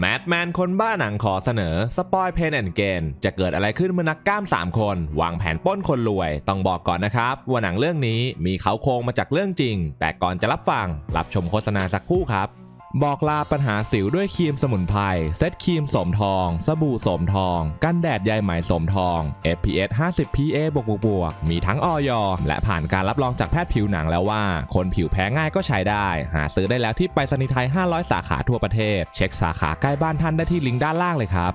แมดแมนคนบ้าหนังขอเสนอสปอยเพนแอนเกนจะเกิดอะไรขึ้นเมื่อนักกล้าม 3 คน วางแผนป้นคนรวย ต้องบอกก่อนนะครับ ว่าหนังเรื่องนี้มีเขาโครงมาจากเรื่องจริง แต่ก่อนจะรับฟังรับชมโฆษณาสักครู่ครับ บอกลาปัญหาสิวด้วยครีมสมุนไพรเซตครีมสมทอง สบู่สมทอง กันแดดใยไหมสมทอง FPS 50 PA บวกบวกบวกมีทั้งออยและผ่านการรับรองจากแพทย์ผิวหนังแล้วว่า คนผิวแพ้ง่ายก็ใช้ได้ หาซื้อได้แล้วที่ไปรษณีย์ไทย 500 สาขาทั่วประเทศ เช็คสาขาใกล้บ้านท่านได้ที่ลิงก์ด้านล่างเลยครับ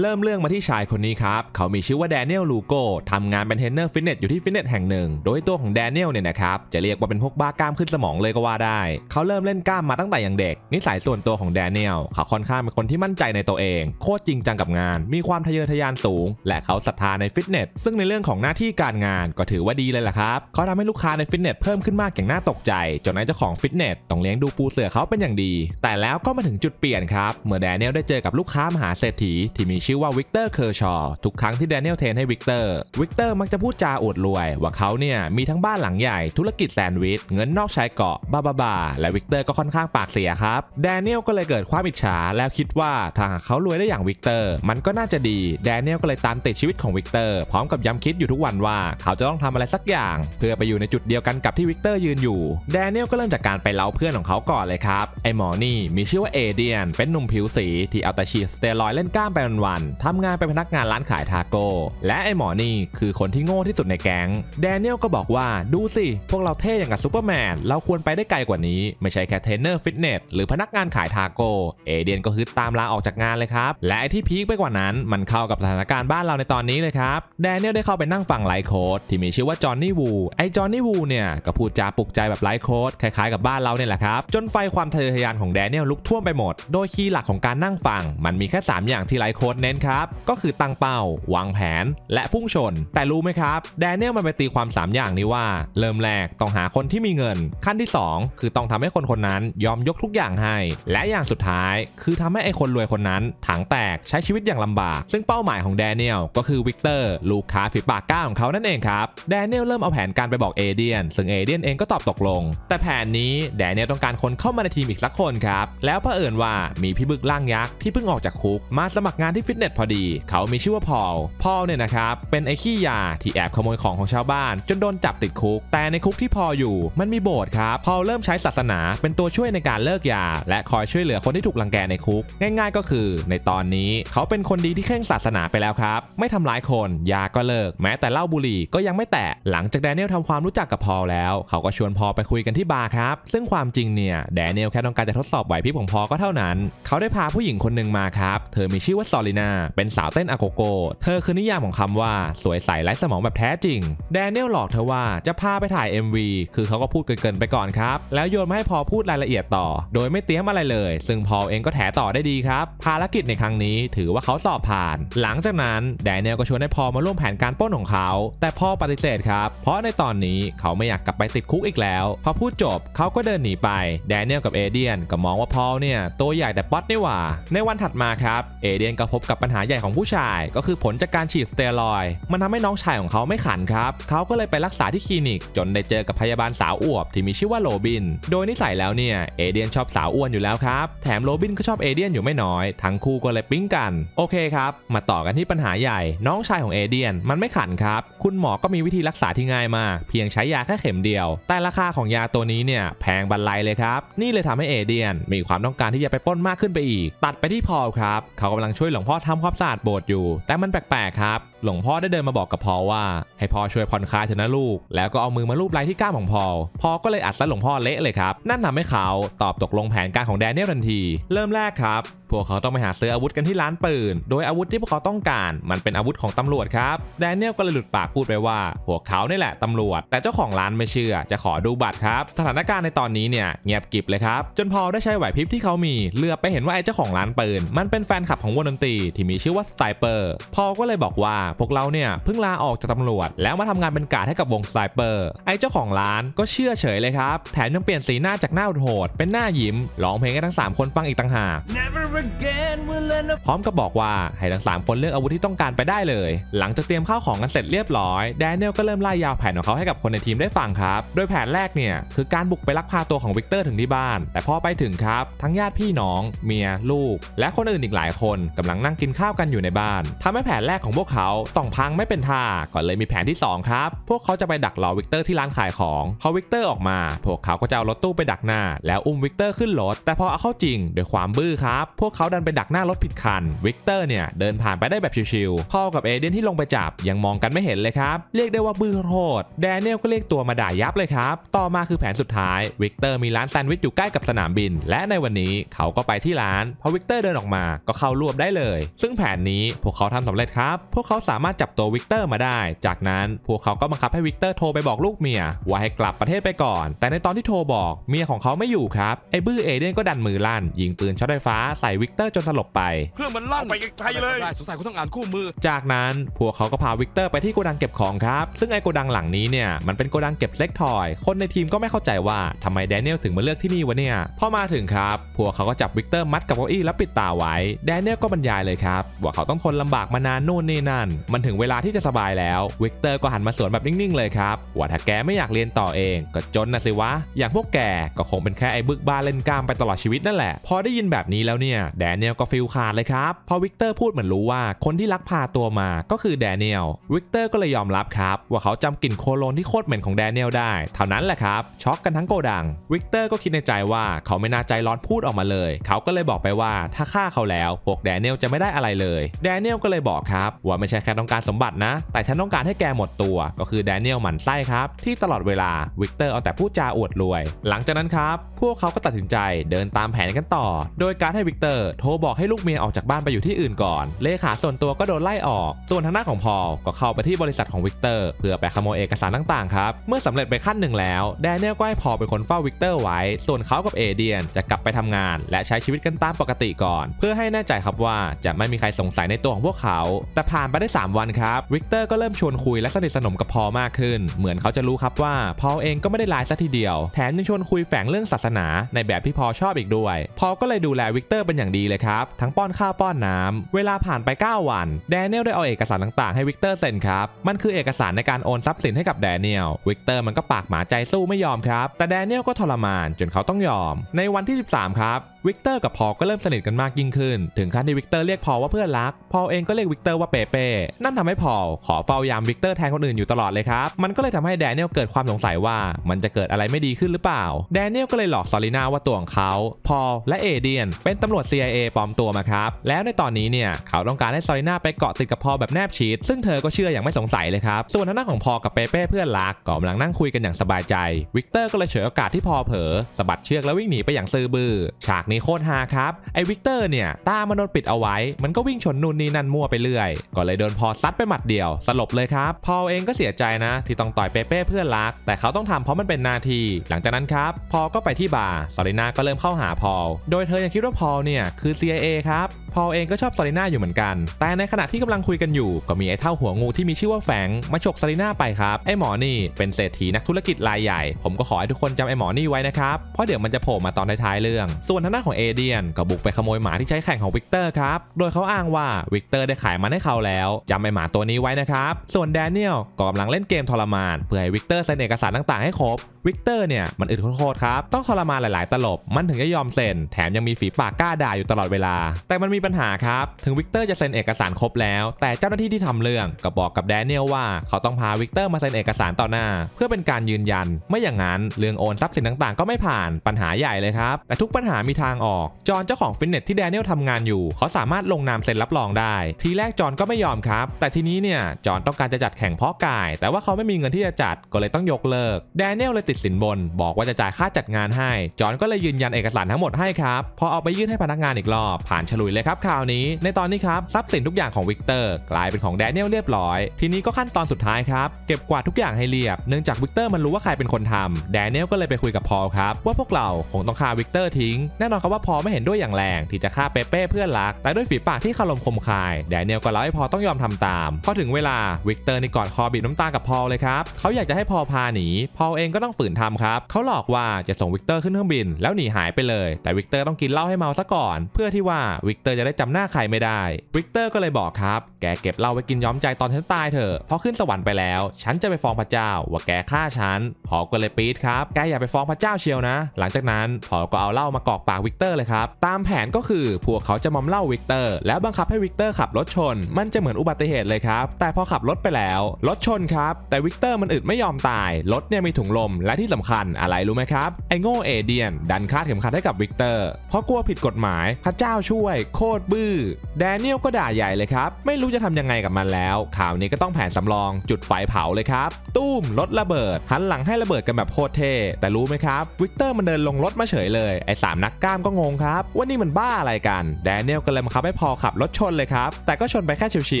เริ่มเรื่องมาที่ชายคนนี้ครับ เขามีชื่อว่าแดเนียลลูโก้ทำงานเป็นเทรนเนอร์ฟิตเนสอยู่ที่ฟิตเนสแห่งหนึ่ง โดยตัวของแดเนียลเนี่ยนะครับจะเรียกว่าเป็นพวกบ้ากล้ามขึ้นสมองเลยก็ว่าได้ เขาเริ่มเล่นกล้ามมาตั้งแต่ยังเด็ก นิสัยส่วนตัวของแดเนียลเขาค่อนข้างเป็นคนที่มั่นใจในตัวเอง โคตรจริงจังกับงาน มีความทะเยอทะยานสูง และเขาศรัทธาในฟิตเนสซึ่งในเรื่องของหน้าที่การงานก็ถือว่าดีเลยล่ะครับเขาทำให้ลูกค้าในฟิตเนสเพิ่มขึ้นมากอย่างน่าตกใจจนนายเจ้าของฟิตเนสต้องเลี้ยงดูปูเสือเขาเป็นอย่างดี แต่แล้วก็มาถึงจุดเปลี่ยนครับเมื่อแดเนียลได้เจอกับลูกค้ามหาเศรษฐีที่มีชื่อว่าวิกเตอร์เคอร์ชอทุกครั้งที่แดเนียลเทนให้วิกเตอร์วิกเตอร์มักจะพูดจาอวดรวย ว่าเขาเนี่ยมีทั้งบ้านหลังใหญ่ธุรกิจแซนด์วิชเงินนอกชายเกาะบ้าบ้าบาและวิกเตอร์ก็ค่อนข้างปากเสียครับแดเนียลก็เลยเกิดความอิจฉาแล้วคิดว่าถ้าหากเขารวยได้อย่างวิกเตอร์มันก็น่าจะดีแดเนียลก็เลยตามติดชีวิตของวิกเตอร์พร้อมกับย้ำคิดอยู่ทุกวันว่าเขาจะต้องทำอะไรสักอย่าง เพื่อไปอยู่ในจุดเดียวกันกับที่วิกเตอร์ยืนอยู่แดเนียลก็เริ่มจากการไปเล้าเพื่อนของเขาก่อนเลยครับไอหมอนี่มีชื่อว่าเอเดียนเป็นหนุ่มผิวสีที่เอาแต่ฉีดสเตียรอยเล่นกล้ามไปวันๆทำงานเป็นพนักงานร้านขายทาโก้ และไอหมอนี่คือคนที่โง่ที่สุดในแก๊ง แดเนียลก็บอกว่าดูสิ พวกเราเท่อย่างกับซูเปอร์แมน เราควรไปได้ไกลกว่านี้ ไม่ใช่แค่เทรนเนอร์ฟิตเนสหรือพนักงานขายทาโก้ เอเดียนก็ฮึดตามลาออกจากงานเลยครับ และไอที่พีคไปกว่านั้น มันเข้ากับสถานการณ์บ้านเราในตอนนี้เลยครับ แดเนียลได้เข้าไปนั่งฟังไลฟ์โค้ดที่มีชื่อว่าจอห์นนี่วูไอจอห์นนี่วูเนี่ยก็พูดจาปลุกใจแบบไลฟ์โค้ดคล้ายๆกับบ้านเราเนี่ยแหละครับจนไฟความทะเยอทะยานของแดเนียลลุกท่วมไปหมด โดยคีย์หลักของการนั่งฟัง มันมีแค่ 3 อย่างที่ไลฟ์โค้ดเน้นครับ ก็คือตั้งเป้า วางแผน และพุ่งชน แต่รู้ไหมครับ แดเนียลมันไปตีความ 3 อย่างนี้ว่า เริ่มแรกต้องหาคนที่มีเงิน ขั้นที่ 2 คือต้องทำให้คนคนนั้นยอมยกทุกอย่างให้ และอย่างสุดท้าย คือทำให้ไอ้คนรวยคนนั้นถังแตกใช้ชีวิตอย่างลำบาก ซึ่งเป้าหมายของแดเนียลก็คือวิกเตอร์ลูกค้าฝีปากก้าของเขานั่นเองครับแดเนียลเริ่มเอาแผนการไปบอกเอเดียน ซึ่งเอเดียนเองก็ตอบตกลง แต่แผนนี้แดเนียลต้องการคนเข้ามาในทีมอีกสักคนครับแล้วเผอิญว่ามีพี่บึกล่างยักษ์ที่เพิ่งออกจากคุกมาสมัครงานที่ฟิตเนสพอดี เขามีชื่อว่าพอล พอลเนี่ยนะครับ เป็นไอ้ขี้ยาที่แอบขโมยของของชาวบ้าน จนโดนจับติดคุก แต่ในคุกที่พออยู่มันมีโบสถ์ครับ พอลเริ่มใช้ศาสนาเป็นตัวช่วยในการเลิกยา และคอยช่วยเหลือคนที่ถูกลังแกในคุก ง่าย ๆ ก็คือ ในตอนนี้เขาเป็นคนดีที่เคร่งศาสนาไปแล้วครับ ไม่ทำร้ายคน ยาก็เลิก แม้แต่เหล้าบุหรี่ก็ยังไม่แตะ หลังจากแดเนียลทำความรู้จักกับพอลแล้ว เขาก็ชวนพอลไปคุยกันที่บาร์ครับ ซึ่งความจริงเนี่ยแดเนียลแค่ต้องการจะทดสอบไหวพริบของพอลก็เท่านั้น เขาได้พาผู้หญิงคนหนึ่งมาครับ เธอมีชื่อว่าซอลินาเป็นสาวเต้นอาโกโก เธอคือนิยามของคำว่าสวยใสไร้สมองแบบแท้จริง แดเนียลหลอกเธอว่าจะพาไปถ่าย MV คือเขาก็พูดเกินๆไปก่อนครับ แล้วโยนมาให้พอลพูดรายละเอียดต่อ โดยไม่เตรียมอะไรเลย ซึ่งพอลเองก็แถต่อได้ดีครับ ภารกิจในครั้งนี้ถือว่าเขาสอบผ่าน หลังจากนั้นแดเนียลก็ชวนให้พอลมาร่วมแผนการป้นของเขา แต่พอลปฏิเสธครับ เพราะในตอนนี้เขาไม่อยากกลับไปติดคุกอีกแล้ว พอพูดจบเขาก็เดินหนีไป แดเนียลกับเอเดียนก็มองว่าพอลเนี่ยตัวใหญ่แต่ป๊อตนี่หว่า ในวันถัดมาครับ เอเดียนก็พบกับปัญหาใหญ่ของผู้ชาย ก็คือผลจากการฉีดสเตียรอย มันทำให้น้องชายของเขาไม่ขันครับ เขาก็เลยไปรักษาที่คลินิก จนได้เจอกับพยาบาลสาวอวบที่มีชื่อว่าโรบิน โดยนิสัยแล้วเนี่ยเอเดียนชอบสาวอ้วนอยู่แล้วครับแถมโรบินก็ชอบเอเดียนอยู่ไม่น้อย ทั้งคู่ก็เลยปิ๊งกัน โอเคครับ มาต่อกันที่ปัญหาใหญ่ น้องชายของเอเดียนมันไม่ขันครับ คุณหมอก็มีวิธีรักษาที่ง่ายมาก เพียงใช้ยาแค่เข็มเดียว แต่ราคาของยาตัวนี้เนี่ยแพงบรรลัยเลยครับ นี่เลยทำให้เอเดียน มีความต้องการที่จะไปป้นมากขึ้นไปอีก ตัดไปที่พอลครับ เขากำลังช่วยหลวงพ่อทำความสะอาดโบสถ์อยู่ แต่มันแปลกๆครับ หลวงพ่อได้เดินมาบอกกับพอลว่า ให้พอช่วยผ่อนคลายเถอะนะลูก แล้วก็เอามือมาลูบไหล่ที่กล้ามของพอลพอก็เลยอัดซะหลวงพ่อเละเลยครับ นั่นทำให้เขาตอบตกลงแผนการของแดเนียลทันที เริ่มแรกครับ พวกเขาต้องไปหาซื้ออาวุธกันที่ร้านปืน โดยอาวุธที่พวกเขาต้องการ มันเป็นอาวุธของตำรวจครับ แดเนียลก็เลยหลุดปากพูดไปว่า พวกเขานี่แหละตำรวจ แต่เจ้าของร้านไม่เชื่อ จะขอดูบัตรครับ สถานการณ์ในตอนนี้เนี่ยเงียบกริบเลยครับ จนพอได้ใช้ไหวพริบที่เขามี เลือบไปเห็นว่าไอ้เจ้าของร้านปืน มันเป็นแฟนคลับของวงดนตรีที่มีชื่อว่าสไตเปอร์ พอก็เลยบอกว่าพวกเราเนี่ยเพิ่งลาออกจากตำรวจ แล้วมาทำงานเป็นกาดให้กับวงสไตรเปอร์ ไอ้เจ้าของร้านก็เชื่อเฉยเลยครับ แถมยังเปลี่ยนสีหน้าจากหน้าโหดๆเป็นหน้ายิ้มร้องเพลงให้ทั้ง 3 คนฟังอีกต่างหาก Never again will end up พร้อมกับบอกว่าให้ทั้ง 3 คนเลือกอาวุธที่ต้องการไปได้เลย หลังจากเตรียมข้าวของกันเสร็จเรียบร้อยแดเนียลก็เริ่มไล่ยาวแผนของเขาให้กับคนในทีมได้ฟังครับ โดยแผนแรกเนี่ยคือการบุกไปลักพาตัวของวิกเตอร์ถึงที่บ้าน แต่พอไปถึงครับ ทั้งญาติพี่น้อง เมีย ลูก และคนอื่นอีกหลายคนกำลังนั่งกินข้าวกันอยู่ในบ้านทำให้แผนแรกของพวกเขาต้องพังไม่เป็นท่าก่อนเลยมีแผนที่สองครับ พวกเขาจะไปดักรอวิกเตอร์ที่ร้านขายของพอวิกเตอร์ออกมา พวกเขาก็จะเอารถตู้ไปดักหน้า แล้วอุ้มวิกเตอร์ขึ้นรถแต่พอเอาเข้าจริงด้วยความบื้อครับ พวกเขาดันไปดักหน้ารถผิดคันวิกเตอร์เนี่ยเดินผ่านไปได้แบบชิวๆพ่อกับเอเดนที่ลงไปจับยังมองกันไม่เห็นเลยครับเรียกได้ว่าบื้อโทษแดเนียลก็เรียกตัวมาด่ายับเลยครับต่อมาคือแผนสุดท้ายวิกเตอร์มีร้านแซนด์วิชอยู่ใกล้กับสนามบิน และในวันนี้เขาก็ไปที่ร้านพอวิกเตอร์เดินออกมาก็เข้ารวบได้เลย ซึ่งแผนนี้พวกเขาทำสำเร็จครับ พวกเขาสามารถจับตัววิกเตอร์มาได้ จากนั้นพวกเขาก็บังคับให้วิกเตอร์โทรไปบอกลูกเมียว่าให้กลับประเทศไปก่อน แต่ในตอนที่โทรบอกเมียของเขาไม่อยู่ครับ ไอ้บื้อเอเดนก็ดันมือลั่น ยิงปืนช็อตไฟฟ้าใส่วิกเตอร์จนสลบไป เครื่องมันลั่นเอาไปไกลๆเลยได้สงสัยคุณต้องอ่านคู่มือ จากนั้นพวกเขาก็พาวิกเตอร์ไปที่โกดังเก็บของครับ ซึ่งไอ้โกดังหลังนี้เนี่ยมันเป็นโกดังเก็บเซ็กทอย คนในทีมก็ไม่เข้าใจว่าทำไมแดเนียลถึงมาเลือกที่นี่วะเนี่ยพอมาถึงครับพวกเขาก็จับวิกเตอร์มัดกับเก้าอี้แล้วปิดตาไว้แดเนียลก็บรรยายเลยครับว่าเขาต้องทนลำบากมานานนู่นนี่นั่นมันถึงเวลาที่จะสบายแล้ว วิกเตอร์ก็หันมาสวนแบบนิ่งๆเลยครับว่าถ้าแกไม่อยากเรียนต่อเอง ก็จนนะสิวะ อย่างพวกแกก็คงเป็นแค่ไอ้บึกบ้าเล่นกล้ามไปตลอดชีวิตนั่นแหละ พอได้ยินแบบนี้แล้วเนี่ยแดเนียลก็ฟิลขาดเลยครับ พอวิกเตอร์พูดเหมือนรู้ว่าคนที่ลักพาตัวมาก็คือแดเนียล วิกเตอร์ก็เลยยอมรับครับ ว่าเขาจำกลิ่นโคโลนที่โคตรเหม็นของแดเนียลได้ เท่านั้นแหละครับ ช็อกกันทั้งโกดัง วิกเตอร์ก็คิดในใจว่าเขาไม่น่าใจร้อนพูดออกมาเลย เขาก็เลยบอกไปว่าถ้าฆ่าเขาแล้วพวกแดเนียลจะไม่ได้อะไรเลย แดเนียลก็เลยบอกครับว่าไม่ใช่แค่ต้องการสมบัตินะ แต่ฉันต้องการให้แกหมดตัว ก็คือแดเนียลหมันไส้ครับ ที่ตลอดเวลาวิกเตอร์เอาแต่พูดจาอวดรวย หลังจากนั้นครับพวกเขาก็ตัดสินใจเดินตามแผนกันต่อ โดยการให้วิกเตอร์โทรบอกให้ลูกเมียออกจากบ้านไปอยู่ที่อื่นก่อน เลขาส่วนตัวก็โดนไล่ออก ส่วนทางด้าของพอลก็เข้าไปที่บริษัทของวิกเตอร์เพื่อไปขโมยเอกสารต่างๆครับ เมื่อสำเร็จไปขั้นหนึ่งแล้วแดเนียลก็ให้พอลเป็นคนเฝ้าวิกเตอร์ไว้ ส่วนเขากับเอเดียนจะกลับไปทำงาน และใช้ชีวิตกันตามปกติก่อน เพื่อให้แน่ใจครับว่าจะไม่มีใครสงสัยในตัวของพวกเขา แต่ผ่านไปได้3 วันครับวิกเตอร์ก็เริ่มชวนคุยและสนิทสนมกับพอมากขึ้น เหมือนเขาจะรู้ครับว่าพอลเองก็ไม่ได้ร้ายซะทีเดียว แถมยังชวนคุยแฝงเรื่องศาสนาในแบบที่พอลชอบอีกด้วย พอลก็เลยดูแลวิกเตอร์เป็นอย่างดีเลยครับ ทั้งป้อนข้าวป้อนน้ำเวลาผ่านไป 9 วัน แดเนียลได้เอาเอกสารต่างๆให้วิกเตอร์เซ็นครับ มันคือเอกสารในการโอนทรัพย์สินให้กับแดเนียล วิกเตอร์มันก็ปากหมาใจสู้ไม่ยอมครับ แต่แดเนียลก็ทรมานจนเขาต้องยอม ในวันที่ 13 ครับ วิกเตอร์กับพอก็เริ่มสนิทกันมากยิ่งขึ้น ถึงขั้นที่วิกเตอร์เรียกพอว่าเพื่อนรัก พอลเองก็เรียกวิกเตอร์ว่าเปเป้ นั่นทำให้พอลขอเฝ้ายามวิกเตอร์แทนคนอื่นอยู่ตลอดเลยครับ มันก็เลยทำให้แดเนียลเกิดความสงสัยว่ามันจะเกิดอะไรไม่ดีขึ้นหรือเปล่า แดเนียลก็เลยหลอกซอลิน่าว่าตัวของเขา พอลและเอเดียน เป็นตำรวจ CIA ปลอมตัวมาครับ แล้วในตอนนี้เนี่ยเขาต้องการให้ซอลิน่าไปเกาะติดกับพอลแบบแนบชิด ซึ่งเธอก็เชื่ออย่างไม่สงสัยเลยครับ ส่วนทางด้านของพอกับเปเป้เพื่อนรักก็กำลังนั่งคุยกันอย่างสบายใจ วิกเตอร์ก็เลยเฉยโอกาสที่พอเผลอสะบัดเชือกแล้ววิ่งหนีไปอย่างซื่อบื้อ ฉากนี้โคตรฮาครับ ไอ้วิกเตอร์เนี่ย ตามันโดนปิดเอาไว้ มันก็วิ่งชนนู่นนี่นั่นมั่วไปเรื่อย ก็เลยโดนพอซัดไปหมัดเดียว สลบเลยครับ พอเองก็เสียใจนะ ที่ต้องต่อยเปเป้เพื่อนรัก แต่เขาต้องทำเพราะมันเป็นหนาที หลังจากนั้นครับ พอก็ไปที่บาร์ซาลิน่าก็เริ่มเข้าหาพอลโดยเธอยังคิดว่าพอลเนี่ยคือ CIA ครับ พอลเองก็ชอบซาลิน่าอยู่เหมือนกัน แต่ในขณะที่กำลังคุยกันอยู่ ก็มีไอ้เท่าหัวงูที่มีชื่อว่าแฝงมาฉกซาลิน่าไปครับไอ้หมอนี่เป็นเศรษฐีนักธุรกิจรายใหญ่ ผมก็ขอให้ทุกคนจำไอ้หมอนี่ไว้นะครับเพราะเดี๋ยวมันจะโผล่มาตอนท้ายๆเรื่อง ส่วนทางด้านของเอเดียนก็บุกไปขโมยหมาที่ใช้แข่งของวิกเตอร์ครับโดยเขาอ้างว่าวิกเตอร์ได้ขายมันให้เขาแล้วจำไอ้หมาตัวนี้ไว้นะครับส่วนแดเนียลก็กำลังเล่นเกมทรมาน เพื่อให้วิกเตอร์เซ็นเอกสารต่างๆให้ครบวิกเตอร์เนี่ยมันอึดโคตรๆครับต้องทรมานหลายๆ ตลบมันถึงจะยอมเซ็นแถมยังมีฝีปากกล้าด่าอยู่ตลอดเวลา แต่มันมีปัญหาครับ ถึงวิกเตอร์จะเซ็นเอกสารครบแล้ว แต่เจ้าหน้าที่ที่ทำเรื่องก็บอกกับแดเนียลว่าเขาต้องพาวิกเตอร์มาเซ็นเอกสารต่อหน้า เพื่อเป็นการยืนยัน ไม่อย่างนั้นเรื่องโอนทรัพย์สินต่างๆ ก็ไม่ผ่านปัญหาใหญ่เลยครับ แต่ทุกปัญหามีทางออก จอห์นเจ้าของฟิตเนสที่แดเนียลทำงานอยู่ เขาสามารถลงนามเซ็นรับรองได้ ทีแรกจอห์นก็ไม่ยอมครับ แต่ทีนี้เนี่ยจอห์นต้องการจะจัดแข่งเพาะกาย แต่ว่าเขาไม่มีเงินที่จะจัดก็เลยต้องยกเลิกแดเนียลเลยติดสินบน บอกว่าจะจ่ายค่าจัดงานให้ จอห์นก็เลยยืนยันเอกสารทั้งหมดให้ครับพอเอาไปยื่นให้พนักงานอีกรอบผ่านฉลุยเลยครับข่าวนี้ในตอนนี้ครับทรัพย์สินทุกอย่างของวิกเตอร์กลายเป็นของแดเนียลเรียบร้อย ทีนี้ก็ขั้นตอนสุดท้ายครับ เก็บกวาดทุกอย่างให้เรียบ เนื่องจากวิกเตอร์มันรู้ว่าใครเป็นคนทำแดเนียลก็เลยไปคุยกับพอลครับ ว่าพวกเราคงต้องฆ่าวิกเตอร์ทิ้ง แน่นอนครับว่าพอไม่เห็นด้วยอย่างแรง ที่จะฆ่าเปเป้เพื่อนรัก แต่ด้วยฝีปากที่คารมคมคายแดเนียลก็เล่าให้พอต้องยอมทำตามพอถึงเวลาวิกเตอร์นี่กอดคอบีบน้ำตากับพอลเลยครับเขาอยากจะให้พอพาหนีพอลเองก็ต้องฝืนทำครับเขาหลอกว่าจะส่งวิกเตอร์ขึ้นเครื่องบิน แล้วหนีหายไปเลย แต่วิกเตอร์ต้องกินเหล้าให้เมาซะก่อน เพื่อที่ว่าวิกเตอร์จะได้จำหน้าใครไม่ได้วิกเตอร์ก็เลยบอกครับ แกเก็บเหล้าไว้กินย้อมใจตอนฉันตายเถอะพอขึ้นสวรรค์ไปแล้ว ฉันจะไปฟ้องพระเจ้า ว่าแกฆ่าฉันพอก็เลยปี๊ดครับแกอย่าไปฟ้องพระเจ้าเชียวนะ หลังจากนั้นพอก็เอาเหล้ามากอกปากวิกเตอร์เลยครับตามแผนก็คือพวกเขาจะมอมเหล้าวิกเตอร์แล้วบังคับให้วิกเตอร์ขับรถชน มันจะเหมือนอุบัติเหตุเลยครับแต่พอขับรถไปแล้วรถชนครับแต่วิกเตอร์มันอึดไม่ยอมตายรถเนี่ยมีถุงลมและที่สำคัญอะไรรู้ไหมครับไอโง่เอเดียน ดันคาดเข็มขัดให้กับวิกเตอร์เพราะกลัวผิดกฎหมายพระเจ้าช่วยโคตรบื้อ แดเนียลก็ด่าใหญ่เลยครับ ไม่รู้จะทำยังไงกับมันแล้ว ข่าวนี้ก็ต้องแผนสำรองจุดไฟเผาเลยครับตุ้มรถระเบิด หันหลังให้ระเบิดกันแบบโคตรเท่ แต่รู้ไหมครับ วิกเตอร์มันเดินลงรถมาเฉยเลย ไอ้สามนักกล้ามก็งงครับ ว่านี่มันบ้าอะไรกัน แดเนียลก็เลยบังคับให้พอขับรถชนเลยครับ แต่ก็ชนไปแค่เฉี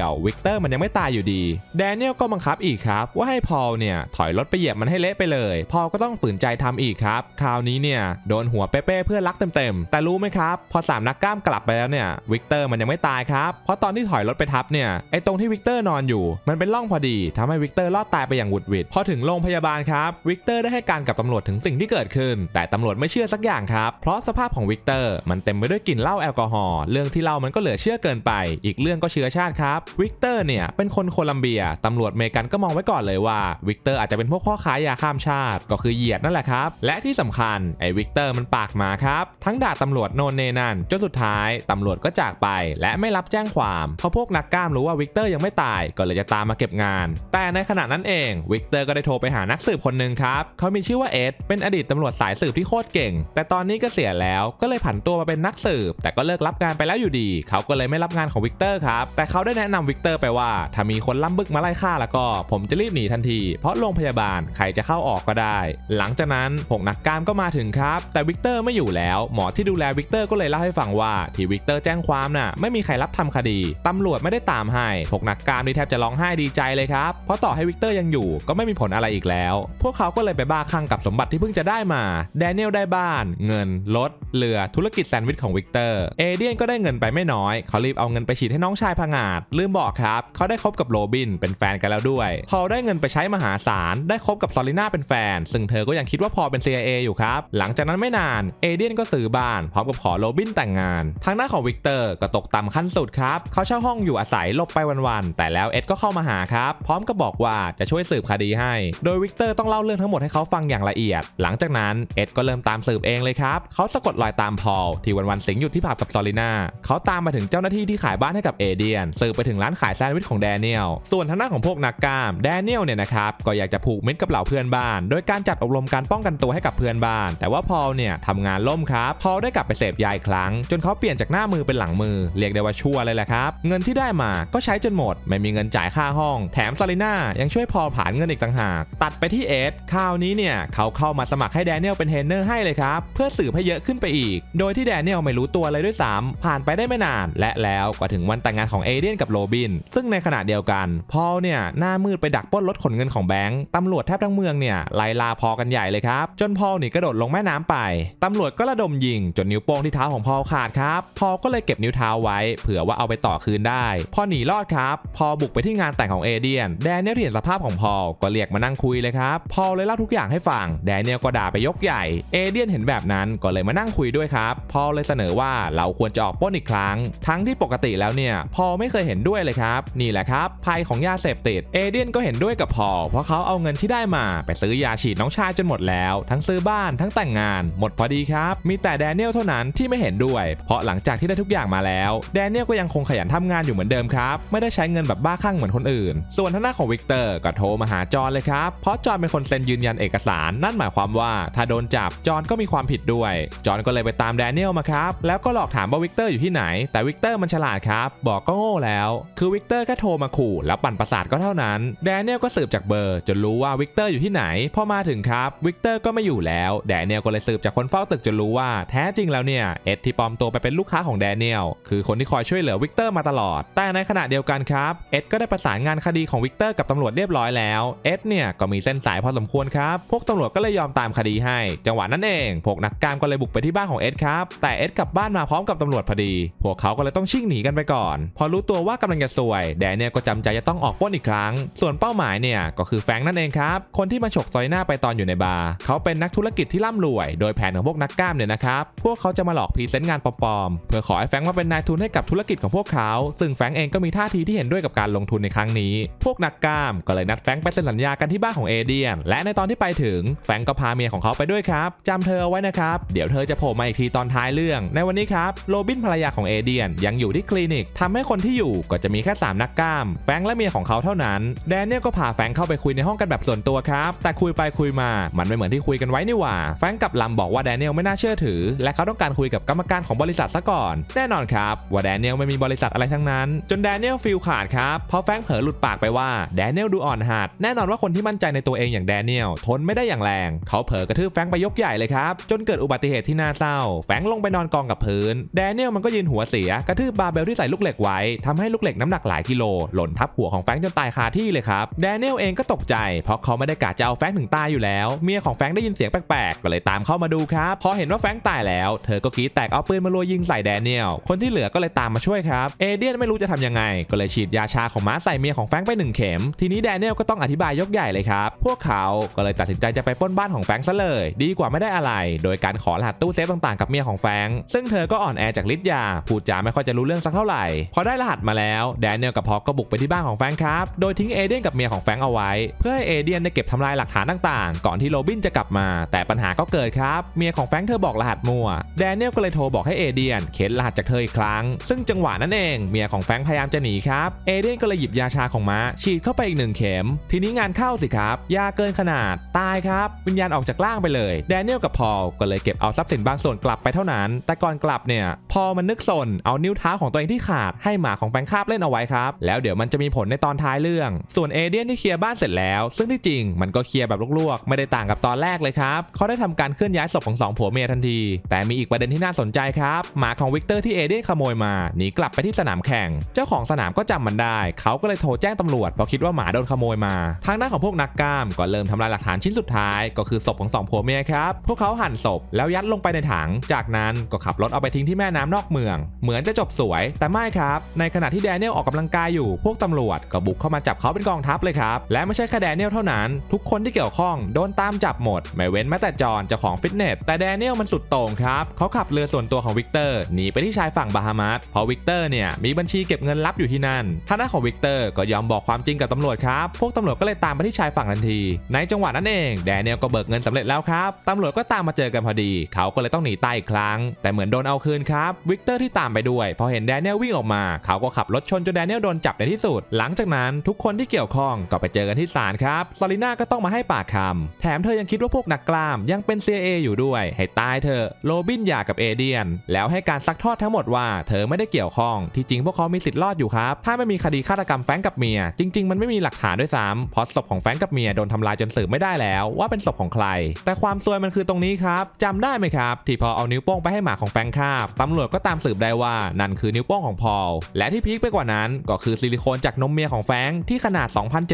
ยวๆ วิกเตอร์มันยังไม่ตายอยู่ดี แดเนียลก็บังคับอีกครับ ว่าให้พอลเนี่ยถอยรถไปเหยียบมันให้เละไปเลย พอลก็ต้องฝืนใจทำอีกครับ คราวนี้เนี่ยโดนหัวเป้ๆเพื่อนรักเต็มๆ แต่รู้ไหมครับ พอสามนักกล้ามกลับไปแล้วเนี่ยวิกเตอร์มันยังไม่ตายครับ เพราะตอนที่ถอยรถไปทับเนี่ย ไอ้ตรงที่วิกเตอร์นอนอยู่ มันเป็นร่องพอดีทำให้วิกเตอร์รอดตายไปอย่างหวุดหวิด พอถึงโรงพยาบาลครับ วิกเตอร์ได้ให้การกับตำรวจถึงสิ่งที่เกิดขึ้น แต่ตำรวจไม่เชื่อสักอย่างครับ เพราะสภาพของวิกเตอร์มันเต็มไปด้วยกลิ่นเหล้าแอลกอฮอล์ เรื่องที่เล่ามันก็เหลือเชื่อเกินไป อีกเรื่องก็เชื้อชาติครับ วิกเตอร์เนี่ยเป็นคนโคลัมเบียตำรวจเมกันก็มองไว้ก่อนเลยว่าวิกเตอร์อาจจะเป็นพวกพ่อค้ายาข้ามชาติ ก็คือเหยียดนั่นแหละครับ และที่สำคัญไอ้วิกเตอร์มันปากหมาครับ ทั้งด่าตำรวจโนนเนนันจนสุดท้ายตำรวจก็จากไป และไม่รับแจ้งความเพราะพวกนักกล้ามรู้ว่าวิกเตอร์ยังไม่ตายก็เลยจะตามมาเก็บงาน แต่ในขณะนั้นเองวิกเตอร์ก็ได้โทรไปหานักสืบคนหนึ่งครับเขามีชื่อว่าเอ็ดเป็นอดีตตำรวจสายสืบที่โคตรเก่ง แต่ตอนนี้ก็เสียแล้วก็เลยผันตัวมาเป็นนักสืบ แต่ก็เลิกรับงานไปแล้วอยู่ดี เขาก็เลยไม่รับงานของวิกเตอร์ครับแต่เขาได้แนะนำวิกเตอร์ไปว่า ถ้ามีคนล่ำบึกมาไล่ฆ่าแล้วก็ ผมจะรีบหนีทันที เพราะโรงพยาบาลใครจะเข้าออกก็ได้ หลังจากนั้นพวกนักกล้ามก็มาถึงครับ แต่วิกเตอร์ไม่อยู่แล้ว หมอที่ดูแลวิกเตอร์ก็เลยเล่าให้ฟังว่าที่วิกเตอร์แจ้งจ้งความน่ะไม่มีใครรับทำคดีตำรวจไม่ได้ตามให้พวกนักกามนี่แทบจะร้องไห้ดีใจเลยครับเพราะต่อให้วิกเตอร์ยังอยู่ก็ไม่มีผลอะไรอีกแล้ว พวกเขาก็เลยไปบ้าคลั่งกับสมบัติที่เพิ่งจะได้มาแดเนียลได้บ้าน เงินรถเรือธุรกิจแซนด์วิชของวิกเตอร์เอเดียนก็ได้เงินไปไม่น้อย เขารีบเอาเงินไปฉีดให้น้องชายพังอาจลืมบอกครับเขาได้คบกับโรบินเป็นแฟนกันแล้วด้วย พอได้เงินไปใช้มหาศาลได้คบกับซอลิน่าเป็นแฟน ซึ่งเธอก็ยังคิดว่าพอเป็น CIA อยู่ครับหลังจากนั้นไม่นานเอเดียนก็ซื้อบ้านพร้อมกับขอโรบินแต่งงาน ทางด้านของวิกเตอร์ก็ตกต่ำขั้นสุดครับ เขาเช่าห้องอยู่อาศัยหลบไปวันๆ แต่แล้วเอ็ดก็เข้ามาหาครับ พร้อมกับบอกว่าจะช่วยสืบคดีให้ โดยวิกเตอร์ต้องเล่าเรื่องทั้งหมดให้เขาฟังอย่างละเอียด หลังจากนั้นเอ็ดก็เริ่มตามสืบเองเลยครับ เขาสะกดรอยตามพอลที่วันๆสิงอยู่ที่ผับกับซอลิน่า เขาตามมาถึงเจ้าหน้าที่ที่ขายบ้านให้กับเอเดียน สืบไปถึงร้านขายแซนด์วิชของแดเนียล ส่วนทางด้านของพวกนักกล้าม แดเนียลเนี่ยนะครับก็อยากจะผูกมิตรกับเหล่าเพื่อนบ้าน โดยการจัดอบรมการป้องกันตัวให้กับเพื่อนบ้าน แต่ว่าพอลเนี่ยทำงานล่มครับพอลได้กลับไปเสพยาอีกครั้ง จนเขาเปลี่ยนจากหน้ามือเป็นหลังมือ เรียกได้ว่าชั่วเลยแหละครับ เงินที่ได้มาก็ใช้จนหมด ไม่มีเงินจ่ายค่าห้อง แถมซาลิน่ายังช่วยพอผ่านเงินอีกต่างหาก ตัดไปที่เอสคราวนี้เนี่ยเขาเข้ามาสมัครให้แดเนียลเป็นเทรนเนอร์ให้เลยครับ เพื่อสืบให้เยอะขึ้นไปอีก โดยที่แดเนียลไม่รู้ตัวเลยด้วยซ้ำผ่านไปได้ไม่นาน และแล้วก็ถึงวันแต่งงานของเอเดียนกับโรบิน ซึ่งในขณะเดียวกันพอลเนี่ยหน้ามืดไปดักปล้นรถขนเงินของแบงค์ตำรวจแทบทั้งเมืองเนี่ยไล่ล่าพอกันใหญ่เลยครับ จนพอลนี่กระโดดลงแม่น้ำไปตำรวจก็ระดมยิงจนนิ้วโป้งที่เท้าของพอลขาดครับพอลก็เลยเก็บนิ้วเท้าไว้ เผื่อว่าเอาไปต่อคืนได้ พอหนีรอดครับ พอบุกไปที่งานแต่งของเอเดียน แดเนียลเห็นสภาพของพอลก็เรียกมานั่งคุยเลยครับ พอลเลยเล่าทุกอย่างให้ฟัง แดเนียลก็ด่าไปยกใหญ่ เอเดียนเห็นแบบนั้นก็เลยมานั่งคุยด้วยครับ พอลเลยเสนอว่าเราควรจะออกป้นอีกครั้ง ทั้งที่ปกติแล้วเนี่ย พอลไม่เคยเห็นด้วยเลยครับ นี่แหละครับ ภัยของยาเสพติด เอเดียนก็เห็นด้วยกับพอลเพราะเขาเอาเงินที่ได้มาไปซื้อยาฉีดน้องชายจนหมดแล้ว ทั้งซื้อบ้านทั้งแต่งงาน หมดพอดีครับ มีแต่แดเนียลเท่านั้นที่ไม่เห็นด้วย เพราะหลังจากที่ได้ทุกอย่างมาแล้วแดเนียลก็ยังคงขยันทำงานอยู่เหมือนเดิมครับ ไม่ได้ใช้เงินแบบบ้าคลั่งเหมือนคนอื่น ส่วนทางด้านของวิกเตอร์ก็โทรมาหาจอห์นเลยครับ เพราะจอห์นเป็นคนเซ็นยืนยันเอกสาร นั่นหมายความว่าถ้าโดนจับจอห์นก็มีความผิดด้วย จอห์นก็เลยไปตามแดเนียลมาครับ แล้วก็หลอกถามว่าวิกเตอร์อยู่ที่ไหน แต่วิกเตอร์มันฉลาดครับ บอกก็โง่แล้ว คือวิกเตอร์แค่โทรมาขู่แล้วปั่นประสาทก็เท่านั้น แดเนียลก็สืบจากเบอร์จนรู้ว่าวิกเตอร์อยู่ที่ไหน พอมาถึงครับ วิกเตอร์ก็ไม่อยู่แล้ว แดเนียลก็เลยสืบจากคนเฝ้าตึกจนรู้ว่าแท้จริงแล้วเนี่ย เอ็ดที่ปลอมตัวไปเป็นลูกค้าของแดเนียลคือคนที่คอยช่วยเหลือวิกเตอร์มาตลอด แต่ในขณะเดียวกันครับ เอ็ดก็ได้ประสานงานคดีของวิกเตอร์กับตำรวจเรียบร้อยแล้ว เอ็ดเนี่ยก็มีเส้นสายพอสมควรครับ พวกตำรวจก็เลยยอมตามคดีให้ จังหวะนั้นเอง พวกนักกามก็เลยบุกไปที่บ้านของเอ็ดครับ แต่เอ็ดกลับบ้านมาพร้อมกับตำรวจพอดี พวกเขาก็เลยต้องชิ่งหนีกันไปก่อน พอรู้ตัวว่ากำลังจะซวย แดเนียลก็จำใจจะต้องออกปล้นอีกครั้ง ส่วนเป้าหมายเนี่ยก็คือแฟงนั่นเองครับ คนที่มาฉกซอยหน้าไปตอนอยู่ในบาร์ เขาเป็นนักธุรกิจที่ร่ำรวย โดยแผนของพวกนักกล้ามเนี่ยนะครับ พวกเขาจะมาหลอกพรีเซนต์งานปลอมๆ เพื่อขอให้แฟงมาเป็นนายทุนให้กับธุรกิจของพวกเขา ซึ่งแฟงเองก็มีท่าทีที่เห็นด้วยกับการลงทุนในครั้งนี้ พวกนักกล้ามก็เลยนัดแฟงไปเซ็นสัญญากันที่บ้านของเอเดียน และในตอนที่ไปถึงแฟงก็พาเมียของเขาไปด้วยครับจำเธอไว้นะครับ เดี๋ยวเธอจะโผล่มาอีกทีตอนท้ายเรื่อง ในวันนี้ครับโรบินภรรยาของเอเดียนยังอยู่ที่คลินิกทำให้คนที่อยู่ก็จะมีแค่สามนักกล้าม แฟงและเมียของเขาเท่านั้น แดเนียลก็พาแฟงเข้าไปคุยในห้องกันแบบส่วนตัวครับ แต่คุยไปคุยมา มันไม่เหมือนที่คุยกันไว้นี่หว่า แฟงกับลัมบอกว่าแดเนียลไม่น่าเชื่อถือ และเขาต้องการคุยกับกรรมการของบริษัทซะก่อนแน่นอนครับ ว่าแดเนียลไม่มีบริษัทอะไรทั้งนั้น จนแดเนียลฟีลขาดครับ เพราะแฟงเผลอหลุดปากไปว่าแดเนียลดูอ่อนหัดแน่นอนว่าคนที่มั่นใจในตัวเองอย่างแดเนียลทนไม่ได้อย่างแรง เขาเผลอกระทืบแฟงไปยกใหญ่เลยครับ จนเกิดอุบัติเหตุที่น่าเศร้า แฟงลงไปนอนกองกับพื้นแดเนียลมันก็ยืนหัวเสียกระทืบบาเบลที่ใส่ลูกเหล็กไว้ทำให้ลูกเหล็กน้ำหนักหลายกิโล หล่นทับหัวของแฟงจนตายคาที่เลยครับแดเนียลเองก็ตกใจ เพราะเขาไม่ได้กะจะเอาแฟงถึงตายอยู่แล้วเมียของแฟงได้ยินเสียงแปลกๆก็เลยตามเข้ามาดูครับพอเห็นว่าแฟงตายแล้ว เธอก็กรีดแตกเอาปืนมารัวยิงใส่แดเนียลคนที่เหลือก็เลยตามมาช่วยครับ เอเดียนไม่รู้จะทำยังไง ก็เลยฉีดยาชาของม้าใส่เมียของแฟงไปหนึ่งเข็ม ทีนี้แดเนียลก็ต้องอธิบายยกใหญ่เลยครับ พวกเขาก็เลยตัดสินใจจะไปป้นบ้านของแฟงซะเลย ดีกว่าไม่ได้อะไร โดยการขอรหัสตู้เซฟต่างๆกับเมียของแฟง ซึ่งเธอก็อ่อนแอจากฤทธิ์ยา พูดจาไม่ค่อยจะรู้เรื่องสักเท่าไหร่ พอได้รหัสมาแล้วแดเนียลกับพอก็บุกไปที่บ้านของแฟงครับ โดยทิ้งเอเดียนกับเมียของแฟงเอาไว้ เพื่อให้เอเดียนได้เก็บทำลายหลักฐานต่างๆ ก่อนที่โรบินจะกลับมา แต่ปัญหาก็เกิดครับ เมียของแฟงเธอบอกรหัสมัวแดเนียลก็เลยโทรบอกให้เอเดียนเข็นรหัสจากเธออีกครั้ง ซึ่งจังหวะนั้นเองเมียของแฟงพยายามจะหนีครับ เอเดียนก็เลยหยิบยาชาของม้าฉีดเข้าไปอีกหนึ่งเข็ม ทีนี้งานเข้าสิครับ ยาเกินขนาด ตายครับ วิญญาณออกจากร่างไปเลย แดเนียลกับพอลก็เลยเก็บเอาทรัพย์สินบางส่วนกลับไปเท่านั้น แต่ก่อนกลับเนี่ย พอมันนึกสนเอานิ้วเท้าของตัวเองที่ขาดให้หมาของแฟงคาบเล่นเอาไว้ครับ แล้วเดี๋ยวมันจะมีผลในตอนท้ายเรื่อง ส่วนเอเดียนที่เคลียร์บ้านเสร็จแล้ว ซึ่งที่จริงมันก็เคลียร์แบบลวกๆ ไม่ได้ต่างกับตอนแรกเลยครับเขาได้ทำการเคลื่อนย้ายศพของสองผัวเมียทันที แต่มีอีกประเด็นที่น่าสนใจครับหมาของวิกเตอร์ที่เอเดนขโมยมาหนีกลับไปที่สนามแข่ง เจ้าของสนามก็จำมันได้ เขาก็เลยโทรแจ้งตำรวจเพราะคิดว่าหมาโดนขโมยมา ทางด้านของพวกนักกล้ามก็เริ่มทำลายหลักฐานชิ้นสุดท้าย ก็คือศพของสองผัวเมียครับ พวกเขาหั่นศพแล้วยัดลงไปในถัง จากนั้นก็ขับรถเอาไปทิ้งที่แม่น้ำนอกเมือง เหมือนจะจบสวย แต่ไม่ครับ ในขณะที่แดเนียลออกกำลังกายอยู่ พวกตำรวจก็บุกเข้ามาจับเขาเป็นกองทัพเลยครับ และไม่ใช่แค่แดเนียลเท่านั้น ทุกคนที่เกี่ยวข้องโดนตามจับหมด ไม่เว้นแม้แต่จอห์นเจ้าของฟิตเนส แต่แดเนียลมันสุดโต่งครับ เขาขับเรือส่วนตัวของวิกเตอร์หนีไปที่ชายฝั่งบาฮามัสเพราะวิกเตอร์เนี่ยมีบัญชีเก็บเงินลับอยู่ที่นั่นทางด้านของวิกเตอร์ก็ยอมบอกความจริงกับตำรวจครับพวกตำรวจก็เลยตามไปที่ชายฝั่งทันที ในจังหวะนั้นเองแดเนียลก็เบิกเงินสำเร็จแล้วครับตำรวจก็ตามมาเจอกันพอดี เขาก็เลยต้องหนีตายอีกครั้ง แต่เหมือนโดนเอาคืนครับวิกเตอร์ที่ตามไปด้วยพอเห็นแดเนียลวิ่งออกมา เขาก็ขับรถชนจนแดเนียลโดนจับในที่สุด หลังจากนั้นทุกคนที่เกี่ยวข้องก็ไปเจอกันที่ศาลครับซาลิน่าก็ต้องมาให้ปากคำแถมเธอยังคิดว่าพวกนักกล้ามยังเป็น CIA อยู่ด้วย ให้ตายเธอโรบินหย่ากับเอเดียน แล้วให้การซักทอดทั้งหมดว่าเธอไม่ได้เกี่ยวข้อง ที่จริงพวกเขามีสิทธิ์รอดอยู่ครับ ถ้าไม่มีคดีฆาตกรรมแฟงกับเมีย จริง ๆ มันไม่มีหลักฐานด้วยซ้ำเพราะศพของแฟงกับเมียโดนทำลายจนสืบไม่ได้แล้ว ว่าเป็นศพของใคร แต่ความซวยมันคือตรงนี้ครับจำได้ไหมครับที่พอเอานิ้วโป้งไปให้หมาของแฟงคาบตำรวจก็ตามสืบได้ว่านั่นคือนิ้วโป้งของพอลและที่พีคไปกว่านั้น ก็คือซิลิโคนจากนมเมียของแฟงที่ขนาด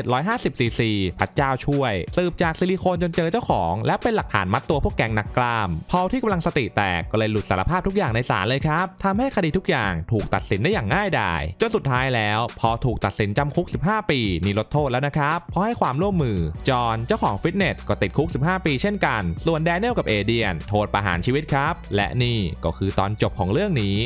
2,750ซีซีพระเจ้าช่วย สืบจากซิลิโคนจนเจอเจ้าของ และเป็นหลักฐานมัดตัวพวกแกงนักกล้าม พอลที่กำลังสติแตกก็เลยหลุดสารภาพทุกอย่างในศาลเลยครับทำให้คดีทุกอย่างถูกตัดสินได้อย่างง่ายดายจนสุดท้ายแล้วพอถูกตัดสินจำคุก 15 ปีนี่ลดโทษแล้วนะครับเพราะให้ความร่วมมือ จอห์นเจ้าของฟิตเนสก็ติดคุก 15 ปีเช่นกัน ส่วนแดเนียลกับเอเดียน โทษประหารชีวิตครับ และนี่ก็คือตอนจบของเรื่องนี้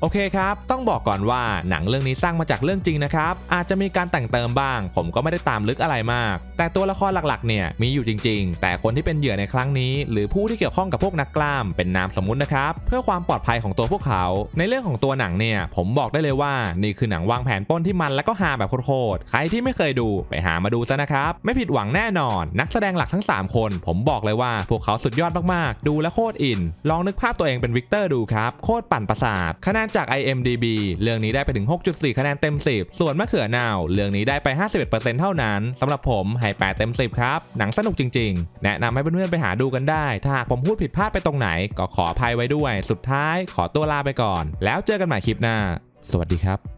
โอเคครับ ต้องบอกก่อนว่าหนังเรื่องนี้สร้างมาจากเรื่องจริงนะครับ อาจจะมีการแต่งเติมบ้าง ผมก็ไม่ได้ตามลึกอะไรมาก แต่ตัวละครหลักๆ เนี่ยมีอยู่จริง ๆ แต่คนที่เป็นเหยื่อในครั้งนี้ หรือผู้ที่เกี่ยวข้องกับพวกนักกล้ามเป็นนามสมมุตินะครับ เพื่อความปลอดภัยของตัวพวกเขา ในเรื่องของตัวหนังเนี่ย ผมบอกได้เลยว่านี่คือหนังวางแผนป้นที่มันและก็ฮาแบบโคตรๆ ใครที่ไม่เคยดูไปหามาดูซะนะครับ ไม่ผิดหวังแน่นอน นักแสดงหลักทั้ง 3 คน ผมบอกเลยว่าพวกเขาสุดยอดมากๆ ดูและโคตรอิน ลองนึกภาพตัวเองเป็นวิกเตอร์ดูครับ โคตรปั่นประสาทคะแนนจาก IMDB เรื่องนี้ได้ไปถึง 6.4 คะแนนเต็ม 10 ส่วนมะเขือนาว เรื่องนี้ได้ไป 51%เท่านั้นสำหรับผมให้8เต็ม 10 ครับ หนังสนุกจริงๆ แนะนำให้เพื่อนๆไปหาดูกันได้ ถ้าหากผมพูดผิดพลาดไปตรงไหน ก็ขออภัยไว้ด้วย สุดท้ายขอตัวลาไปก่อน แล้วเจอกันใหม่คลิปหน้า สวัสดีครับ